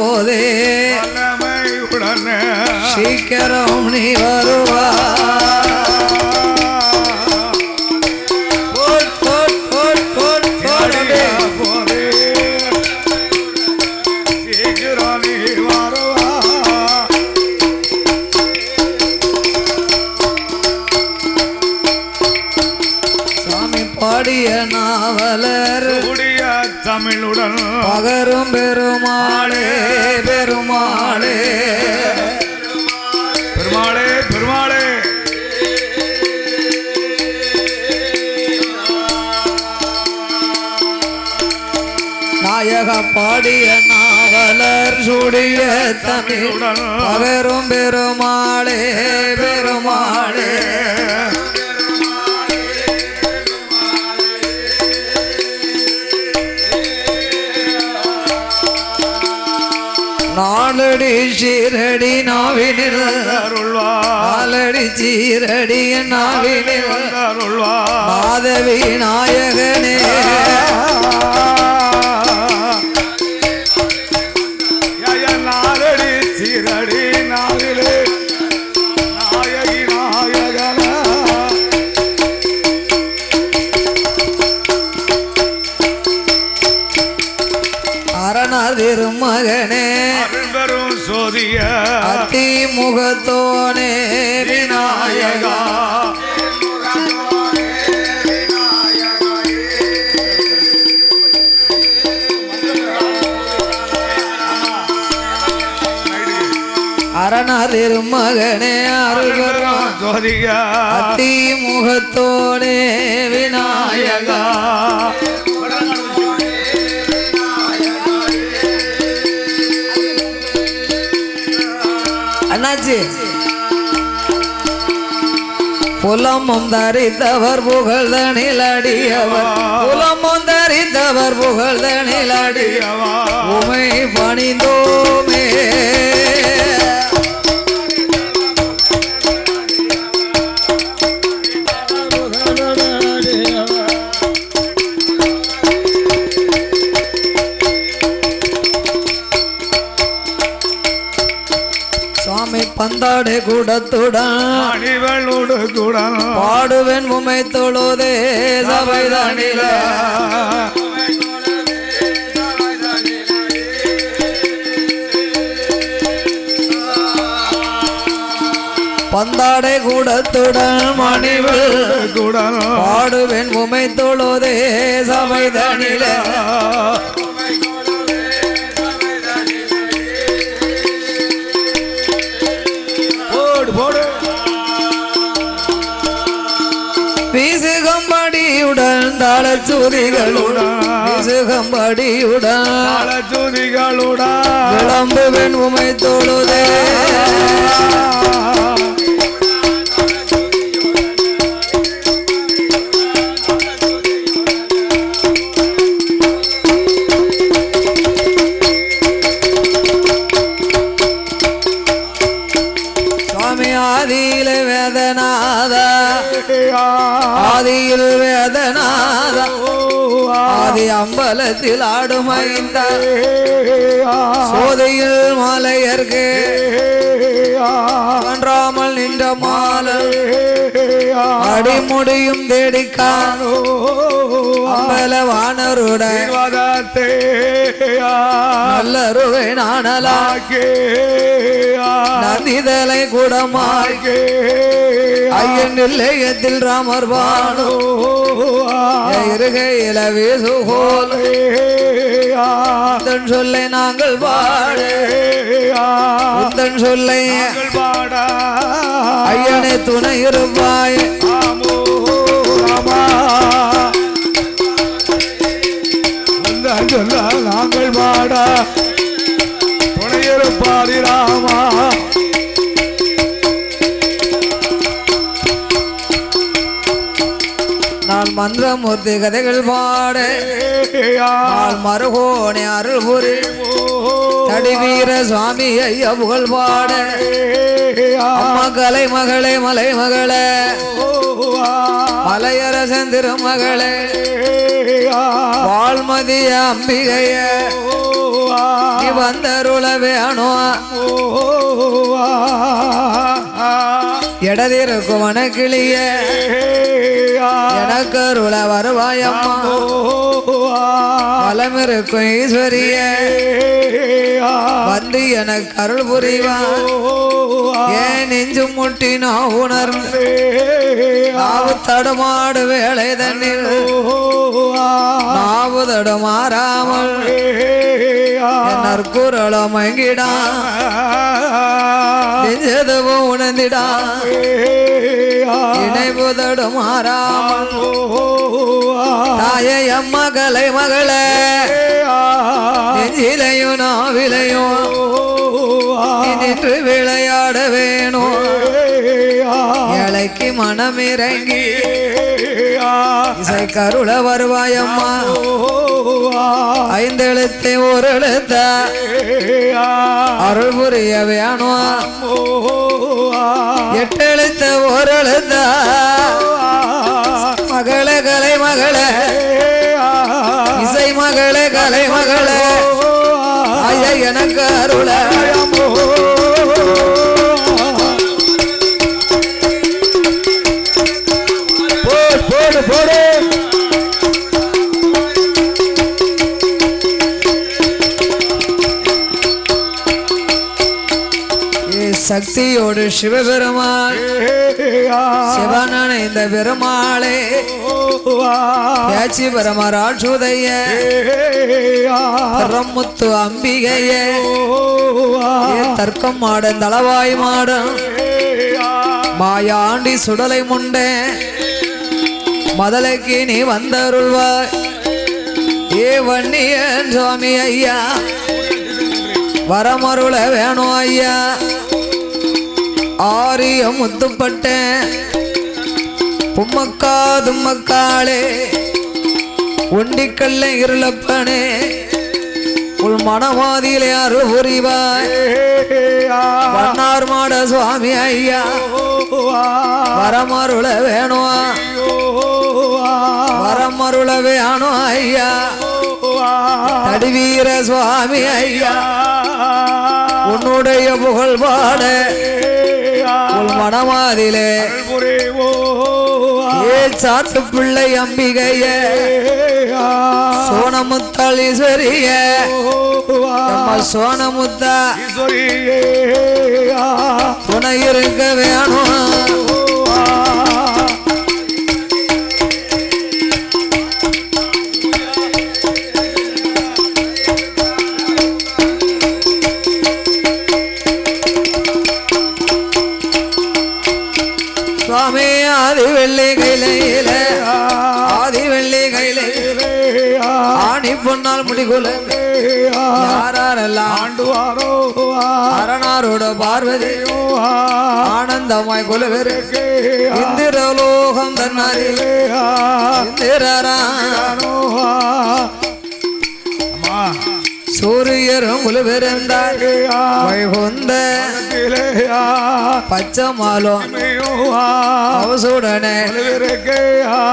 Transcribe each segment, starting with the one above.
போதே. சீக்கிரம் நீ வருவா பாடிய நாவலர் சுடிய தமிழ். பகரும் பெருமாளே பெருமாளே. நாலடி சீரடி நாவினில் நாலடி சீரடி நாவினில். அருள்வா மாதவி நாயகனே. திருமகனே அருள்பெரும் சோதிய அத்தி முகத்தோனே விநாயகா. அரணார் திருமகனே அருள்பெரும் ஜோதிய அத்தி முகத்தோனே விநாயகா. அண்ணாச்சி புலமும் தரித்தவர் புகழ்தனில் அடியவர் புலமும் தரித்தவர் புகழ்தனில் அடியவர் உமை பணிந்தோமே. சுவாமி பந்தாடு கூடத்துடன் மணிவளோடு கூட. பாடுவேன் உமை தொழுதே சபைதானில. பந்தாடை கூடத்துடன் மணிவில் கூட. பாடுவேன் உமை தொழுதே சபைதானில. ஜோதிகளுடா விளம்புவேன் உமை தொழுதே. சுவாமி ஆதியில வேதநாத. ஆதியில் வேதநாத ஆதி அம்பலத்தில் ஆடுமைந்த சோதையில் மாலையர்க்கு கன்றாமல் நின்ற மாலை அடிமுடியும் தேடிக்கான் அம்பல வானருடன் நல்லருவை நாணலா. நந்திதலை குடமாய். ஐயன் நிலையத்தில் ராமர் வானோ இருகையில வீசுகோல் உந்தன் சொல்லை நாங்கள் பாட. உந்தன் சொல்லை ஐயனை துணை இருப்பாய். மந்திரமூர்த்தி கதைகள் பாட. நாள் மருகோணி அருள் புரி தடிவீர சுவாமி ஐயா புகழ் பாட. அம்மா கலை மகளே மலை மகளே. மலையரசன் திருமகளே. வால்மதிய அம்பிகைய. நீ வந்தருள வேணும் இடதிருக்கும் வனக்கிளிய எனக்கு அருள வருவாயம்மா. வலமிருக்கும் ஈஸ்வரிய. வந்து எனக்கு அருள் புரிவா. ஏன் நெஞ்சு முட்டி நான் உணர்ந்து நாவு தடுமாடு வேலை தண்ணில் நாவு தடுமாறாமல். என் நற்குரலம் மங்கிடான் நெஞ்சதவும் உணர்ந்திடான் இணைவு தடுமாறாமல் தாயை அம்மா கலை மகளே. நெஞ்சிலையும் நாவிலையும். நின்று விளையாட வேணும். இலைக்கு மனம் இறங்கி இசை கருள வருவாயம்மா. ஐந்தெழுத்தை ஒரு எழுத்த அருள் புரிய வேணும்? எட்டு எழுத்த ஒரு எழுத்த மகளே கலை மகளே. இசை மகளே கலை மகளே. ஐயா எனக்கு அருள. சக்தியோடு சிவபெருமான். சிவனான இந்த பெருமாளே. பேச்சி பரமராட்சுதைய முத்து அம்பிகைய. தர்க்கம் மாடன் தளவாய் மாடன் மாயாண்டி சுடலை முண்டே. மதலைக்கு நீ வந்தருள்வாய். ஏ வன்னியன் சுவாமி ஐயா. வரமருள வேணும் ஐயா. ஆரிய முத்துப்பட்டேன் உம்மக்கா தும்மக்காளே ஒண்டிக்கல்ல இருளப்பனே உள் மனவாதியில் யாரு புரிவாய். மன்னார் மாட சுவாமி ஐயா வரமருள வேணுவா? வரமருள வேணும் ஐயா தடிவீர சுவாமி ஐயா உன்னுடைய புகழ் பாட உள் மனவாதிலே. ஏ சாத்து பிள்ளை அம்பிகைய. சோனமுத்தாளீஸ்வரிய நம்ம சோனமுத்தா. துணை இருக்க வேணும். முடிகுலங்க யாரெல்லாம் ஆண்டுவாரோ? அரணாரோட பார்வதி ஆனந்தமாய் குலவெரு. இந்திரலோகம் தன்னாரில் இந்திரரா அம்மா சூரியரும் குலவெருந்தார் வைகுந்த பச்சை மாலும் அவசுடனே.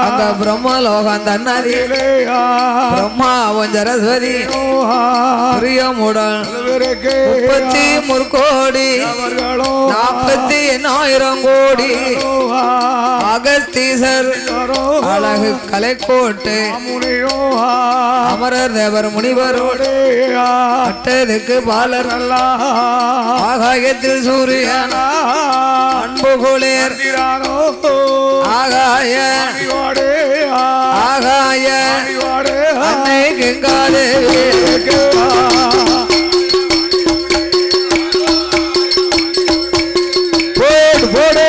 அந்த பிரம்மலோகம் தன்னாரி பிரம்மாவும் சரஸ்வதி. பிரியமுடன். முப்பத்தி முற்கோடி நாற்பத்தி எண்ணாயிரம் கோடி. அகஸ்தீசர். அழகு கலைக்கோட்டு அமரர் தேவர் முனிவரோடு அட்டதுக்கு பாலர். ஆகாயத்தில் சூரியன்? அன்பு குளிர். ஆகாய. ஆகாய. அன்னை போடு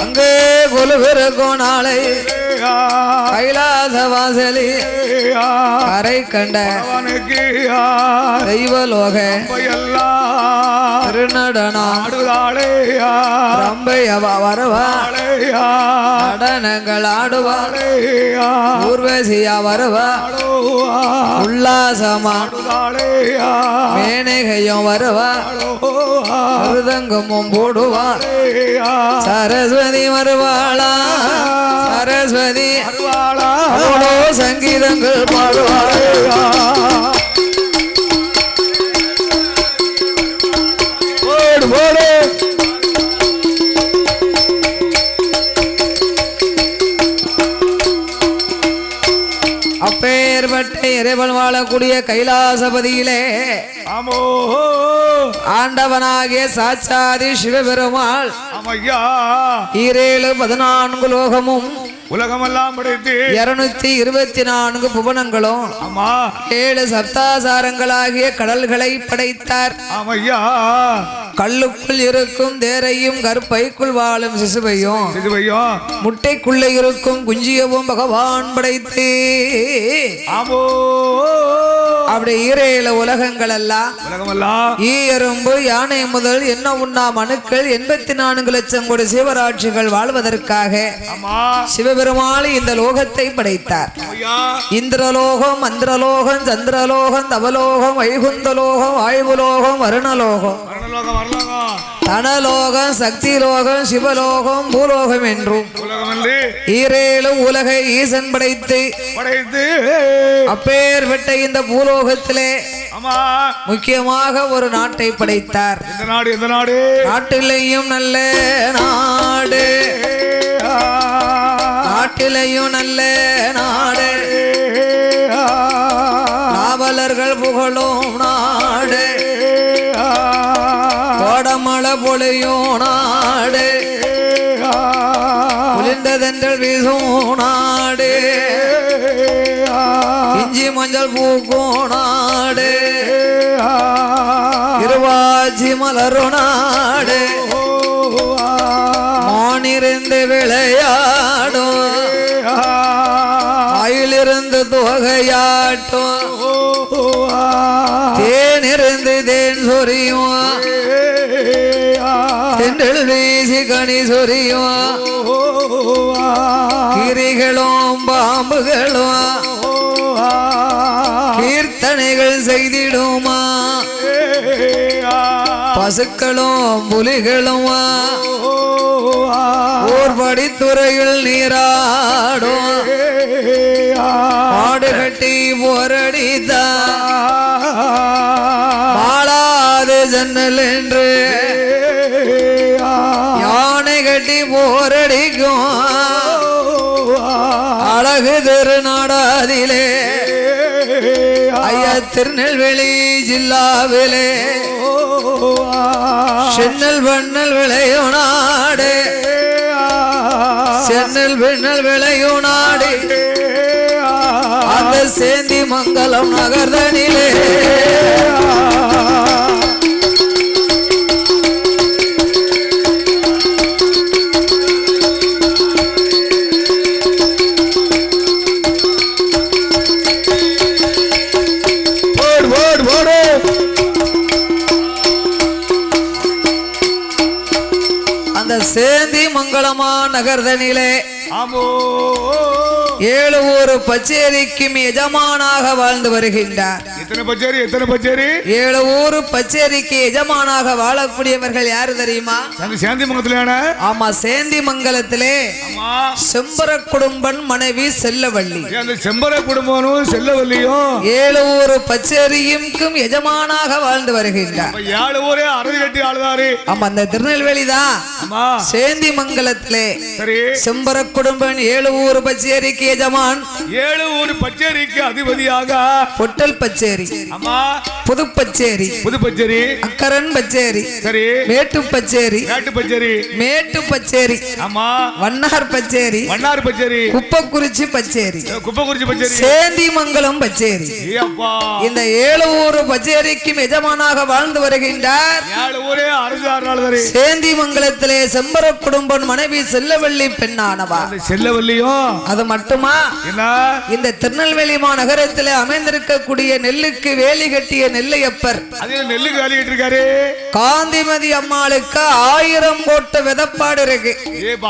அங்கே நாளை கைலாத கைலாச வாசலி கரை கண்ட தெய்வலோக திருநடனா. ரம்பையவ வரவா. நடனங்கள் ஆடுவார் ஆளையா ஊர்வசியா வருவா. உல்லாசமா. மேனகையும் வருவா. மிருதங்கமும் போடுவா. சரஸ்வதி வருவாளா. சரஸ்வதி அருவாளா சங்கீதங்கள் பாடுவாயா? இறைவன் வாழக்கூடிய கைலாசபதியிலே ஆண்டவனாகிய சாட்சாதி சிவபெருமாள் ஈரேழு பதினான்கு லோகமும் உலகமெல்லாம் படைத்து இருநூத்தி இருபத்தி நான்கு புவனங்களும் ஆமா. ஏழு சப்தாசாரங்களாகிய கடல்களை படைத்தார். ஆமையா. கல்லுக்குள் இருக்கும் தேரையும் கருப்பைக்குள் வாழும் சிசுவையும் சிசுவையோ முட்டைக்குள்ளே இருக்கும் குஞ்சியவும் பகவான் படைத்து ஆமோ. அப்படி ஈரேழு உலகங்கள் எல்லாம் ஈ எறும்பு யானை முதல் என்ன உண்ணா மனுக்கள் எண்பத்தி நான்கு லட்சம் கோடி சிவராட்சிகள் வாழ்வதற்காக சிவபெருமாள் இந்த லோகத்தை படைத்தார். இந்திரலோகம் மந்திரலோகம் சந்திரலோகம் தவலோகம் வைகுந்தலோகம் வாயுலோகம் வருணலோகம். தனலோகம் சக்திலோகம் சிவலோகம் பூலோகம் என்றும் ஈரேழு உலகை ஈசன் படைத்து படைத்து அப்பேற்பட்ட இந்த பூலோகத்திலே முக்கியமாக ஒரு நாட்டை படைத்தார். இந்த நாடு இந்த நாடு? நாட்டிலேயும் நல்ல நாடு. நாட்டிலேயும் நல்ல நாடு. காவலர்கள் புகழும் கோடமழை பொழியும் நாடு குளிர்ந்ததென்றல் வீசும் நாடு இஞ்சி மஞ்சள் பூக்கும் நாடு திருவாச்சி மலரும் நாடு மானிருந்து விளையாடும். ஆயிலிருந்து தொகையாட்டும் கிரிகளும் பாம்புகளும் கீர்த்தனைகள் செய்திடுமா பசுக்களும் புலிகளும் ஊர்படி நீராடும் மாடு கட்டி போரடித்தா மாளாது ஜன்னல் என்று போரடிக்கும். அழகு திருநாடாதிலே ஐயா திருநெல்வேலி ஜில்லாவிலே. சென்னல் வண்ணல் விளையும் நாடு. சென்னல் வெண்ணல் விளையும் நாடு. அந்த சேந்தி மங்கலம் நகர்தனிலே. நகர்தனிலே ஏழு ஊரு பச்சேரிக்கும் எஜமானாக வாழ்ந்து வருகின்றார். எத்தனை பச்சேரி எத்தனை பச்சேரி? ஏழு ஊரு பச்சேரிக்கு எஜமானாக வாழக்கூடியவர்கள் யாரு தெரியுமா? சாந்தி மங்கத்துல ஆமா சேந்தி மங்கலத்திலே. செம்பர குடும்பன் மனைவி செல்லவள்ளி. அந்த செம்பர குடும்பமும் செல்லவல்லியும் ஏழு ஊரு பச்சேரியும்க்கும் எஜமானாக வாழ்ந்து வருகின்றார். ஏழு ஊரே அறுதி கட்டி ஆளுதாரு. ஆமா அந்த திருநெல்வேலி தான். சேந்தி மங்கலத்திலே செம்பர குடும்பன் ஏழு ஊரு பச்சேரிக்கு எஜமான். ஏழு ஊர் பச்சேரிக்கு அதிபதியாக. பொட்டல் பச்சேரி ஆமா புது பச்சேரி புது பச்சேரி. அக்கரன் பச்சேரி சரி. மேட்டு பச்சேரி காட்டு பச்சேரி. மேட்டு பச்சேரி ஆமா வண்ணார் பச்சேரி மன்னார் பச்சேரி. குப்பக்குறிச்சி பச்சேரி குப்பக்குறிச்சி பச்சேரி. சேந்தி மங்கலம் பச்சேரி இந்த ஏழு ஊரு பச்சேரிக்கும் எஜமானாக வாழ்ந்து வருகின்றார். ஏழு ஊரே ஆளுதாரு சேந்தி மங்கலத்திலே செம்பர குடும்பன் மனைவி செல்லவள்ளி பெண்ணானவா? அந்த செல்லவல்லியும் அது மட்டுமா? என்ன? இந்த திருநெல்வேலி மாநகரத்திலே அமைந்திருக்கக்கூடிய நெல்லுக்கு வேலி கட்டிய நெல்லையப்பர். நெல்லுக்கு வேலை இருக்காரு காந்திமதி அம்மாளுக்கு ஆயிரம் கோட்டை விதப்பாடு இருக்கு.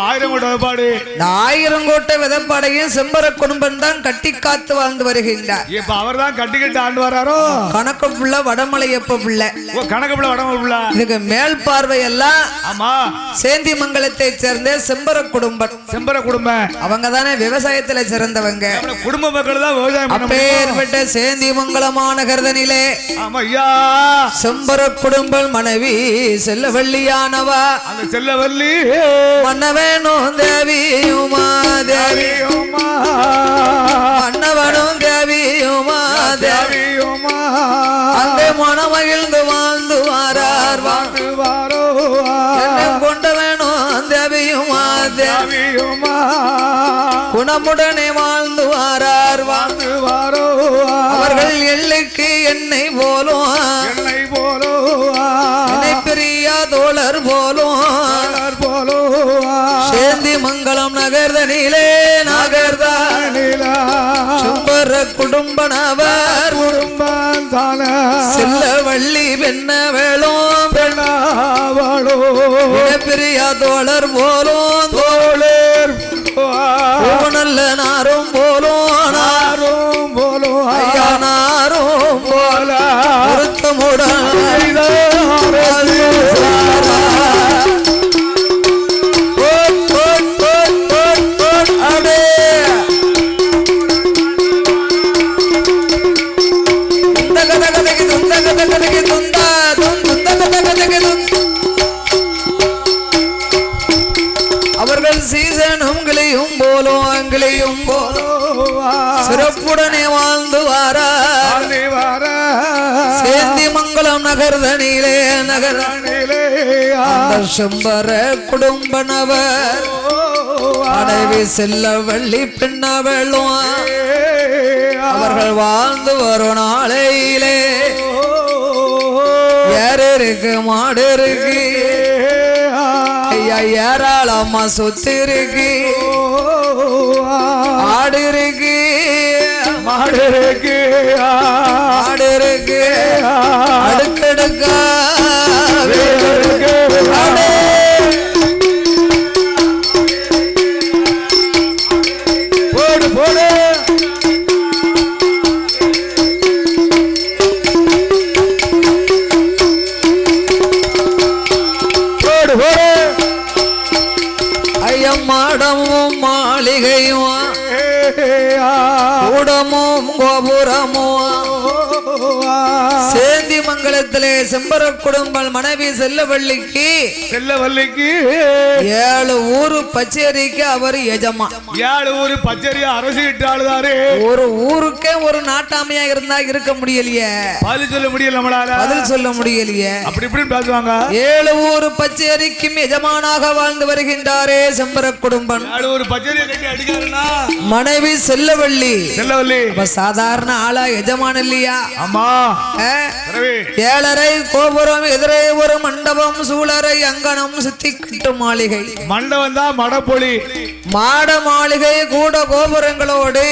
ஆயிரம் கோட்டை பாடு இந்த ஆயிரம் கோட்டை விதப்பாடையும் செம்பர குடும்பம் தான் கட்டி காத்து வாழ்ந்து வருகின்றார். இப்ப அவர் தான் கட்டி கட்டி ஆண்டு வராரோ? கணக்கு புள்ள வடமலையப்ப பிள்ளை. கணக்கு பிள்ளை வடம பிள்ளை. இதுக்கு மேல் பார்வை எல்லாம் ஆமா. சேந்தி மங்கலத்தை சேர்ந்த செம்பர குடும்பம். செம்பர குடும்பம். அவங்க தானே விவசாயத்துல சிறந்தவங்க. குடும்ப மக்கள் தான் விவசாயம் அப்பேற்பட்ட சேந்தி மங்கலமான கருதனிலே. ஐயா செம்பர குடும்பம் மனைவி செல்லவள்ளியானவா அந்த செல்லவல்லி. மன்னவனும் தேவியுமா தேவி. தேவியுமா மன்னவனும் தேவியுமா தேவி. தேவியுமா அந்த மனமகிழ்ந்து வாழ்ந்து வாரார் வாழ்ந்து வாரோ கொண்டவனும் தேவியுமா தேவி. தேவியுமா குணமுடனே வாழ்ந்து அவர்கள் எல்லைக்கு என்னை போலும். என்னை போலோ பிரியா தோழர் போலும். போலோ சேந்தி மங்கலம் நகர்தனிலே நகர்தா. நிலா. சும்பர குடும்பனவர் குடும்பம் தான. செல்லவள்ளி வெண்ண வேளும் பெண்ணாவளோ பிரியா தோழர் போலும். தோளேர் நல்ல நாரும் அவர்கள் சீசனும் கிளையும் போலும் அங்கிளையும் சிறப்புடனே வாழ்ந்து வாரா சேந்தி மங்கலம் நகர்தனிலே நகர் அந்த செம்பர குடும்பனவர். அடைவி செல்ல வள்ளி பின்னவளும் அவர்கள் வாழ்ந்து வரும் நாளையிலே. ஏறு இருக்கு மாடு இருக்கு. ஐயா ஏராளமா சொத்து இருக்கு. ஆடு இருக்கு. ஆடு இருக்கு அடுக்கடுக்கா வீடு இருக்கு. ஆடு. கூடமும் கோபுரமும் சேந்தி மங்கலத்திலே செம்பர குடும்பம் மனைவி செல்லவள்ளிக்கு செல்லவல்லிக்கு ஏழு ஊரு பச்சேரிக்கு அவர் எஜமா. ஏழு ஊரு பச்சரியா அரசு இட்டு ஆளுதாரு ஒரு ஊருக்கே ஒரு நாட்டாமையா இருந்தா இருக்க முடியலையே. பதில் சொல்ல முடியல நம்மளால. பதில் சொல்ல முடியலையே. அப்படி இப்படின்னு பேசுவாங்க. ஏழு ஊரு பச்சேரிக்கும் எஜமானாக வாழ்ந்து வருகின்றாரே செம்பர குடும்பம். ஏழு ஊரு அடிக்காருன்னா? மனைவி செல்லவள்ளி. அப்ப சாதாரண ஆளா எஜமான் இல்லையா? ரவி ஏழரை கோபுரம் எதிரே ஒரு மண்டபம் சூழரை அங்கனம் சுத்தி கட்டு மாளிகை. மண்டபம் தான் மடப்பொழி மாட மாளிகை கூட கோபுரங்களோடு.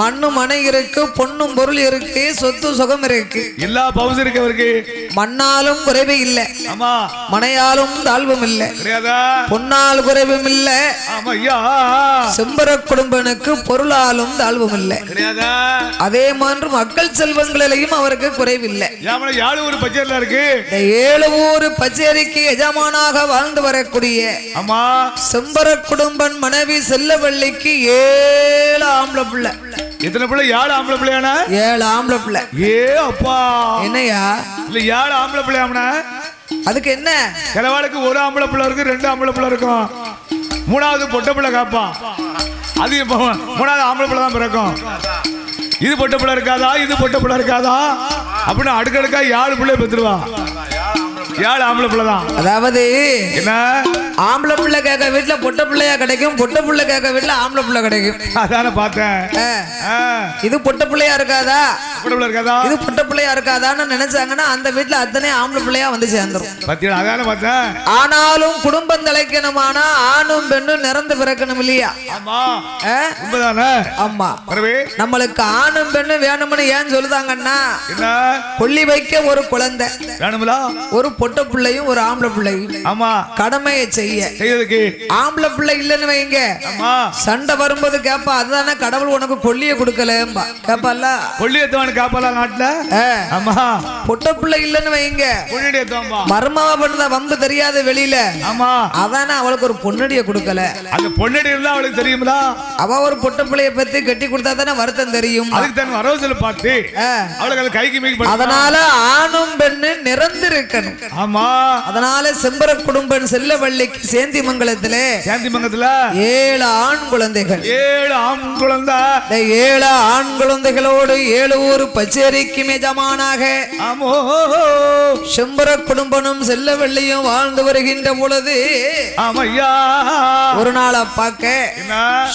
மண்ணு மனை இருக்கு பொண்ணும் பொருள் இருக்கு சொத்து சுகம் இருக்கு. எல்லா பவுஸ் இருக்கு அவருக்கு. மண்ணாலும் குறைவு இல்லை. மனையாலும் தாழ்வும் இல்லை. பொன்னால் குறைவும் இல்லை. செம்பர குடும்பனுக்கு பொருளாலும் தாழ்வும் இல்லை. அதே மாதிரி மக்கள் செல்வங்களிலையும் அவருக்கு குறைவில்லை. ஏமல ஏழு ஊரு பச்சரில இருக்கு? இந்த ஏழு ஊரு பச்சேரிக்கு எஜமானாக வாழ்ந்து வரக்கூடிய ஆமா. செம்பர குடும்பன் மனைவி செல்லவள்ளிக்கு ஏழு ஆம்பளை பிள்ளை. எத்தனை பிள்ளை? ஏழு ஆம்பளை பிள்ளையானா? ஏழு ஆம்பளை பிள்ளை. ஏ அப்பா. என்னையா? இல்ல ஏழு ஆம்பளை பிள்ளையாமனா அதுக்கு என்ன? கிழவாளுக்கு ஒரு ஆம்பளை பிள்ளை இருக்கு ரெண்டு ஆம்பளை பிள்ளை இருக்கும். மூணாவது பொட்டை பிள்ளை காப்பான். அது மூணாவது ஆம்பளை பிள்ளை தான் பிறக்கும். இது பொட்டை பிள்ளை இருக்காதா? இது பொட்டை பிள்ளை இருக்காதா? அப்படின்னு அடுக்கடுக்கா ஏழு பிள்ளை பெற்றுருவான் ஏழு ஆம்பளை பிள்ளை தான் அதாவது என்ன? ஆம்பளை பிள்ளை கேட்க வீட்டுல பொட்ட பிள்ளையா கிடைக்கும் பொட்ட பிள்ளை கேட்க வீட்டுல ஆம்பளை பிள்ளை கிடைக்கும். அதானே பார்த்தேன். இது பொட்ட பிள்ளையா இருக்காதா? ஆம்பளை பிள்ளை இருக்காதா? இது பொட்ட பிள்ளையா இருக்காதான்னு நினைச்சாங்கன்னா அந்த வீட்டுல அத்தனை ஆம்பளை பிள்ளையா வந்து சேர்ந்துரும். பத்தியா அதானே பார்த்தேன். ஆனாலும் குடும்பம் தலைக்கணுமானா ஆணும் பெண்ணும் நிறந்து பிறக்கணும் இல்லையா? ஆமா. நம்மளுக்கு ஆணும் பெண்ணும் வேணும்னு ஏன் சொல்லுதாங்கன்னா கொல்லி வைக்க ஒரு குழந்தை. வேணுங்களா ஒரு பொட்ட பிள்ளையும் ஒரு ஆம்பளை பிள்ளையும் ஆமா. கடமையை செய்ய. செய்யறதுக்கு. ஆம்பளை பிள்ளை இல்லைன்னு வைங்க. சண்டை வரும்போது கேப்பா அதுதானே கடவுள் உனக்கு கொல்லிய கொடுக்கலம்பா கேப்பால கொள்ளியத்தவன் காப்பலா நாட்டுல? ஆமா. பொட்ட பிள்ளை இல்லைன்னு வைங்க. மருமவ பண்ணத வம்பு தெரியாத வெளியில. ஆமா. அதானே அவளுக்கு ஒரு பொன்னடிய கொடுக்கல. அந்த பொண்ணடி இருந்தா அவளுக்கு தெரியுங்களா அவ ஒரு பொட்ட பிள்ளைய பத்தி கட்டி கொடுத்தா தானே வருத்தம் தெரியும். அதுக்கு தன் வரவு பார்த்து அவளுக்கு கைக்கு படுத்தா. அதனால ஆணும் பெண்ணு நிறந்திருக்கணும் ஆமா. அதனால செம்பர குடும்பன் செல்லவள்ளிக்கு சேந்தி மங்கலத்திலே சாந்தி மங்கத்துல ஏழு ஆண் குழந்தைகள். ஏழு ஆண் குழந்தை. இந்த ஏழு ஆண் குழந்தைகளோடு ஏழு ஊர் பச்சேரிக்கு எஜமானாக ஆமோ. செம்பர குடும்பனும் செல்லவள்ளியும் வாழ்ந்து வருகின்ற பொழுது ஒரு நாளை பார்க்க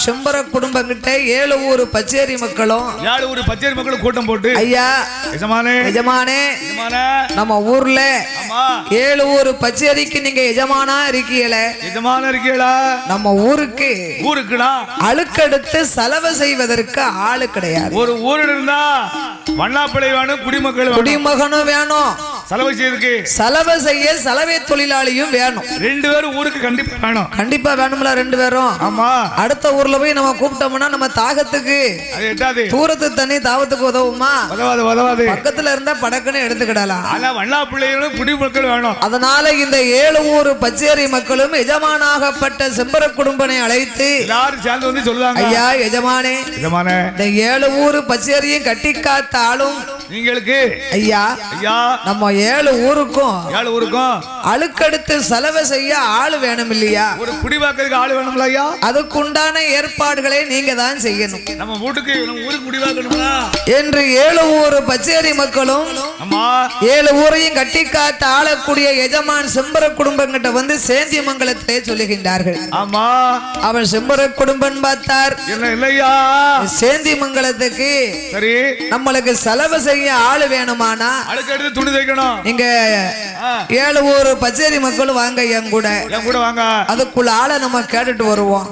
செம்பர குடும்பம் கிட்ட ஏழு ஊர் பச்சேரி மக்களும் ஏழு ஒரு பச்சேரி மக்கள் கூட்டம் போட்டு. ஐயா எஜமானே எஜமானே. நம்ம ஊர்ல ஏழு ஊர் பச்சேரிக்கு நீங்க எஜமானா இருக்கீங்கள? எஜமான இருக்கீங்களா? நம்ம ஊருக்கு ஊருக்குடா? அழுக்கெடுத்து செலவு செய்வதற்கு ஆளு கிடையாது. ஒரு ஊரில் இருந்தா வண்ணாப்பிள்ளை வேணும் குடிமக்கள் குடிமகனும் வேணும். செலவு செய்யறதுக்கு செலவு செய்ய சலவை தொழிலாளியும் வேணும். ரெண்டு பேரும் ஊருக்கு கண்டிப்பா வேணும். கண்டிப்பா வேணும்ல ரெண்டு பேரும். ஆமா. அடுத்த ஊர்ல போய் நம்ம கூப்பிட்டோம்னா நம்ம தாகத்துக்கு தூரத்து தண்ணி தாவத்துக்கு உதவுமா? உதவாது உதவாது. பக்கத்துல இருந்தா படக்குன்னு எடுத்துக்கிடலாம். ஆனா வண்ணாப்பிள்ளைகளும் குடிமக்கள் வேணும். அதனால இந்த ஏழு ஊர் பச்சேரி மக்களும் எஜமானாகப்பட்ட செம்பர குடும்பனை அழைத்து எல்லாரும் சேர்ந்து வந்து சொல்லுவாங்க. ஐயா எஜமானே எஜமானே. இந்த ஏழு ஊர் பச்சேரியும் கட்டி காத்த ஆளும் நீங்களுக்கு ஐயா ஐயா நம்ம ஏழு ஊருக்கும் ஏழு ஊருக்கும். அழுக்கெடுத்து செலவு செய்ய ஆளு வேணும் இல்லையா? ஒரு குடிவாக்கிறதுக்கு ஆளு வேணும்ல ஐயா? அதுக்குண்டான ஏற்பாடுகளை நீங்க தான் செய்யணும். நம்ம வீட்டுக்கு நம்ம ஊருக்கு குடிவாக்கணுங்களா என்று ஏழு ஊர் பச்சேரி மக்களும் ஏழு ஊரையும் கட்டி காத்த ஆளக்கூடிய எஜமான் செம்பர குடும்பங்கிட்ட வந்து சேந்தி மங்கலத்திலே சொல்லுகின்றார்கள். ஆமா. அவன் செம்பர குடும்பம் பார்த்தார். இல்லையா சேந்தி மங்கலத்துக்கு சரி. நம்மளுக்கு செலவு செய்ய ஆளு வேணுமானா அழுக்கு எடுத்து துணி தைக்கணும். நீங்க ஆ, ஏழு ஊர் பச்சேரி மக்கள் வாங்க என் கூட. என் கூட வாங்க. அதுக்குள்ள ஆளை நம்ம கேட்டுட்டு வருவோம்.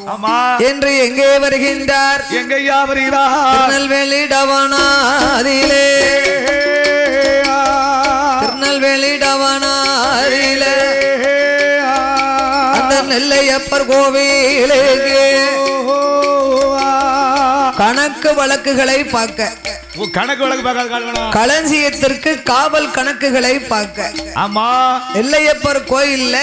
என்று எங்கே வருகின்றார்? எங்க ஐயா வருகிறா திருநெல்வேலி டவனாதிலே திருநெல்வேலி டவனாதிலே அந்த நெல்லையப்பர் கோவிலுக்கு கணக்கு வழக்குகளை பார்க்க. கணக்கு வழக்கு பார்க்காத காரணம். களஞ்சியத்திற்கு காவல் கணக்குகளை பார்க்க. ஆமா. நெல்லையப்பர் கோயில்ல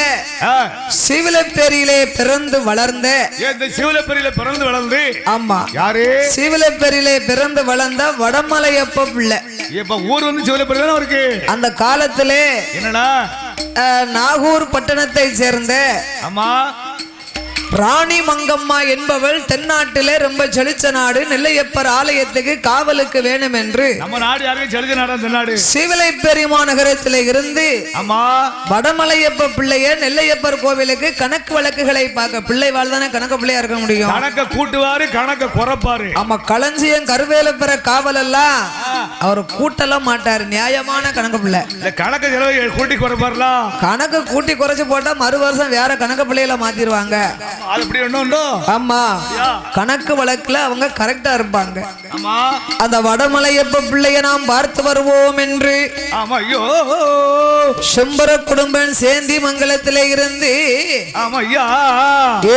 சிவிலப்பேரியிலே பிறந்து வளர்ந்த சிவலப்பெரியில பிறந்து வளர்ந்து? ஆமா. யாரு? சிவிலப்பேரியிலே பிறந்து வளர்ந்த வடமலையப்ப பிள்ளை. இப்ப ஊர் வந்து சிவலப்பெரி இருக்கு? அந்த காலத்திலே என்னடா? அஹ், நாகூர் பட்டணத்தை சேர்ந்த ஆமா. ராணி மங்கம்மா என்பவள் தென்னாட்டிலே ரொம்ப செழிச்ச நாடு நெல்லையப்பர் ஆலயத்துக்கு காவலுக்கு வேணும் என்று நம்ம நாடு யாருக்கும் செலுத்த நாடா நாடு? சிவிலை பெருமா நகரத்திலே இருந்து ஆமா வடமலையப்ப பிள்ளைய நெல்லையப்பர் கோவிலுக்கு கணக்கு வழக்குகளை பார்க்க பிள்ளை வாழ்தானே கணக்கு பிள்ளையா இருக்க முடியும்? கணக்க கூட்டுவாரு கணக்க குறைப்பாரு. ஆமா களஞ்சியம் கருவேல பெற காவல் எல்லாம் அவர் கூட்டலாம் மாட்டாரு நியாயமான கணக்கு பிள்ளை. கணக்க செலவை கூட்டி குறைப்பாருல? கணக்கு கூட்டி குறைச்சு போட்டா மறு வருஷம் வேற கணக்கு பிள்ளைகளை மாத்திருவாங்க. ஒண்ணும் ஆமா. கணக்கு வழக்குல அவங்க கரெக்டா இருப்பாங்க. அந்த வடமலையப்ப பிள்ளைய நாம் பார்த்து வருவோம் என்று ஆமா ஐயோ. செம்பர குடும்பன் சேந்தி மங்கலத்திலே இருந்து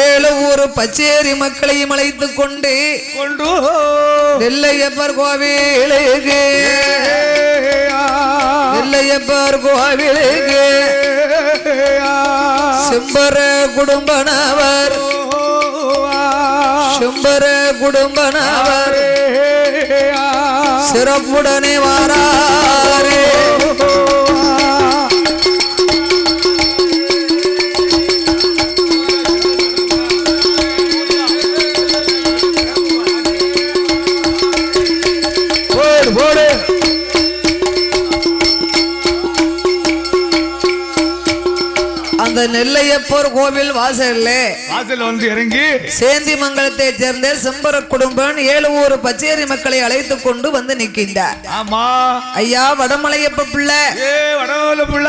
ஏழு ஊர் பச்சேரி மக்களையும் அழைத்துக் கொண்டு கொண்டு. நெல்லையப்பர் கோவிலுக்கு பிள்ளையப்பார் கோவிலுக்கு செம்பர குடும்பனவர். செம்பர குடும்பனவர். சிறப்புடனே வாராரே. நெல்லையப்பர் கோவில் வாசல்ல வாசல்ல வந்து இறங்கி சேந்தி மங்கலத்தை சேர்ந்த செம்பர குடும்பம் ஏழு ஊர் பச்சேரி மக்களை அழைத்து கொண்டு வந்து நிற்கின்றார். ஆமா. ஐயா வடமலையப்ப பிள்ளை. ஏ வடவுல புள்ள.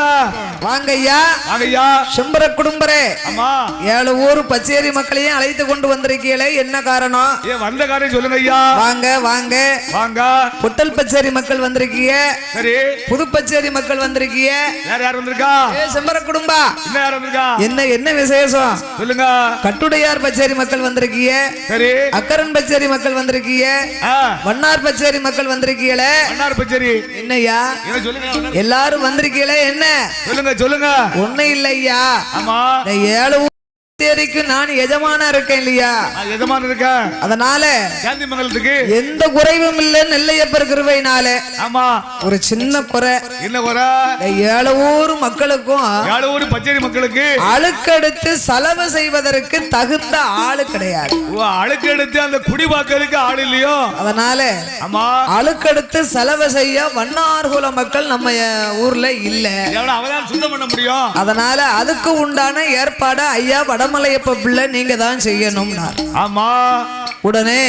வாங்க ஐயா வாங்கய்யா. செம்பர குடும்பரே. ஆமா ஏழு ஊர் பச்சேரி மக்களையும் அழைத்து கொண்டு வந்திருக்கீங்களே என்ன காரணம்? ஏ வந்த காரியம் சொல்லுங்க ஐயா வாங்க வாங்க. வாங்க. பொட்டல் பச்சேரி மக்கள் வந்திருக்கீங்க. சரி. புது பச்சேரி மக்கள் வந்திருக்கீங்க. வேற யார் வந்திருக்கா? ஏ செம்பர குடும்பா. இன்னும் யார் வந்திருக்கா? என்ன என்ன விசேஷம்? சொல்லுங்க. கட்டுடையார் பச்சேரி மக்கள் வந்திருக்கீங்க. சரி. அக்கரன் பச்சேரி மக்கள் வந்திருக்கீங்க. வண்ணார் பச்சேரி மக்கள் வந்திருக்கீங்களே. மன்னார் பச்சேரி. என்னய்யா? என்ன சொல்லுங்க. எல்லாரும் வந்திருக்கீங்களே என்ன? சொல்லுங்க சொல்லுங்க. ஒண்ணும் இல்லையா? ஆமா. ஏழு பச்சேரிக்கு நான் எஜமானா இருக்கேன் இல்லையா? எஜமான இருக்க? அதனால சாந்தி மங்கலத்துக்கு எந்த குறைவும் இல்லை நெல்லையப்பர் கிருபையினால. ஆமா. ஒரு சின்ன குறை. என்ன குறை? ஏழு ஊர் மக்களுக்கும் ஏழு ஊர் பச்சேரி மக்களுக்கு அழுக்கெடுத்து செலவு செய்வதற்கு தகுந்த ஆளு கிடையாது. ஓ, அழுக்கு எடுத்து அந்த குடி பார்க்கறதுக்கு ஆள் இல்லையோ? அதனால ஆமா. அழுக்கெடுத்து செலவு செய்ய வண்ணார்குல மக்கள் நம்ம ஊர்ல இல்ல. அவதான் சுத்தம் பண்ண முடியும்? அதனால அதுக்கு உண்டான ஏற்பாடு ஐயா மலையப்ப பிள்ளை நீங்க தான் செய்யணும்னார். ஆமா. உடனே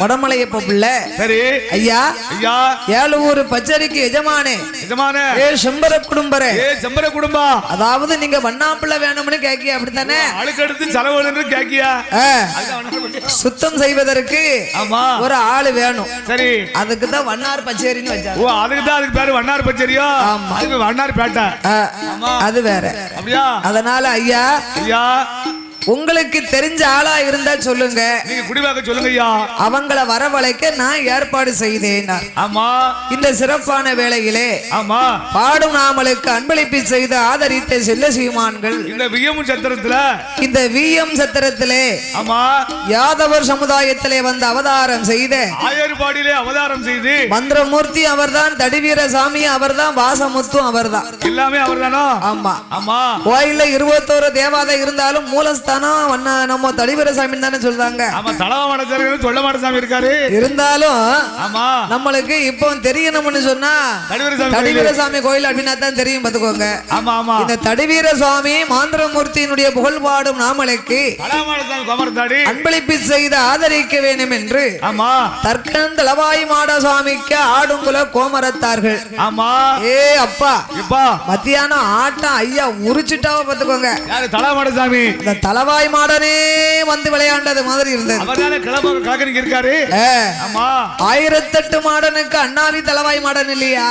வடமலையப்ப பிள்ளை. சரி. ஐயா ஐயா. ஏழு ஊர் பச்சரிக்கு எஜமானே. எஜமான. ஏ செம்பர குடும்பரே. ஏ செம்பர குடும்பம் அதாவது நீங்க வண்ணாப்பிள்ளை வேணும்னு கேக்கிய அப்படித்தானே? அழுக்கு எடுத்து செலவு கேக்கியா சுத்தம் செய்வதற்கு ஆமா. ஒரு ஆளு வேணும். சரி. அதுக்கு தான் வண்ணார் பச்சேரின்னு வச்சாங்க. ஓ அதுக்கு தான் அதுக்கு பேரு வண்ணார் பச்சேரியா? ஆமா. அதுக்கு வண்ணார் பேட்டை. அது வேற. அப்படியா? அதனால ஐயா ஐயா. உங்களுக்கு தெரிஞ்ச ஆளா இருந்தா சொல்லுங்க. நீங்க குடிவாக்க சொல்லுங்க ஐயா அவங்கள வரவழைக்க நான் ஏற்பாடு செய்தேன். ஆமா. இந்த சிறப்பான வேளையிலே ஆமா. பாடும் நாமலுக்கு அன்பளிப்பு செய்து ஆதரித்த செல்ல சீமான்கள். இந்த வியமு சத்திரத்துல. இந்த விஎம் சத்திரத்திலே ஆமா. யாதவர் சமுதாயத்திலே வந்து அவதாரம் செய்த ஆயர்பாடியிலே அவதாரம் செய்து மந்திரமூர்த்தி அவர்தான் தடிவீரசாமி அவர்தான் வாசமுத்தும் அவர்தான். எல்லாமே அவர்தானோ? ஆமா. ஆமா. கோயில்ல இருபத்தோரு தேவாதை இருந்தாலும் மூலஸ்தானம் வண்ண- நம்ம தடிவீரசாமி தானே சொல்றாங்க. ஆமா தலவா மடச்சாரு சொல்ல மாடசாமி இருக்காரு. இருந்தாலும் ஆமா. நம்மளுக்கு இப்போ தெரியணும்னு சொன்னா தடிவரசாமி கோயிலு. தடிவீரசாமி கோயில் அப்படின்னா தான் தெரியும் பாத்துக்கோங்க ஆமா ஆமா. இந்த தடிவீர சுவாமி மாந்திரமூர்த்தியினுடைய புகழ் பாடும் கோமரத்தாடி அன்பளிப்பு செய்து ஆதரிக்க வேண்டும் என்று ஆமா. தற்கன் தலவாய் மாட சுவாமிக்கு ஆடுங்குல கோமரத்தார்கள். ஆமா. ஏ அப்பா. இப்பா மத்தியானம் ஆட்டம் ஐயா உரிச்சிட்டாவ பாத்துக்கோங்க யாரு தலவா மடசாமி தலவாய் மாடனே வந்து விளையாண்டது மாதிரி இருந்தது. இருக்காரு. ஆயிரத்தெட்டு மாடனுக்கு அண்ணாவி தலவாய் மாடன் இல்லையா?